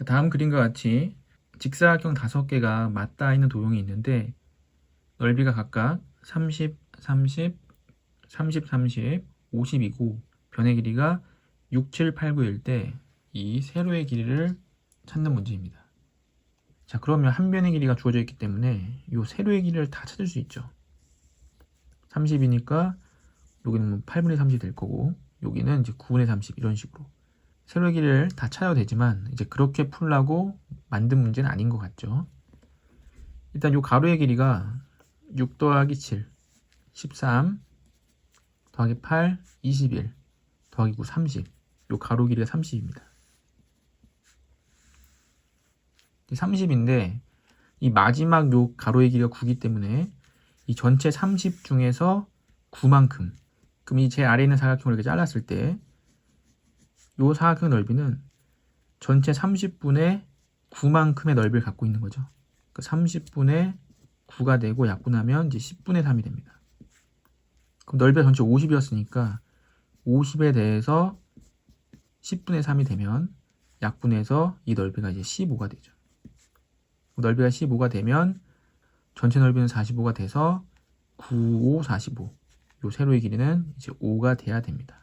자, 다음 그림과 같이 직사각형 다섯 개가 맞닿아 있는 도형이 있는데 넓이가 각각 30, 30, 30, 30, 50이고 변의 길이가 6, 7, 8, 9일 때 이 세로의 길이를 찾는 문제입니다. 자, 그러면 한 변의 길이가 주어져 있기 때문에 이 세로의 길이를 다 찾을 수 있죠. 30이니까 여기는 뭐 8분의 30이 될 거고 여기는 이제 9분의 30 이런 식으로 길이를 다 찾아도 되지만 이제 그렇게 풀라고 만든 문제는 아닌 것 같죠. 일단 이 가로의 길이가 6 더하기 7, 13 더하기 8, 21 더하기 9, 30. 이 가로 길이가 30입니다. 30인데 이 마지막 요 가로의 길이가 9기 때문에 이 전체 30 중에서 9만큼 그럼 이 제 아래에 있는 사각형을 이렇게 잘랐을 때 요 사각형 넓이는 전체 30분의 9만큼의 넓이를 갖고 있는 거죠. 그 30분의 9가 되고 약분하면 이제 10분의 3이 됩니다. 그럼 넓이가 전체 50이었으니까 50에 대해서 10분의 3이 되면 약분해서 이 넓이가 이제 15가 되죠. 넓이가 15가 되면 전체 넓이는 45가 돼서 9, 5, 45. 요 세로의 길이는 이제 5가 돼야 됩니다.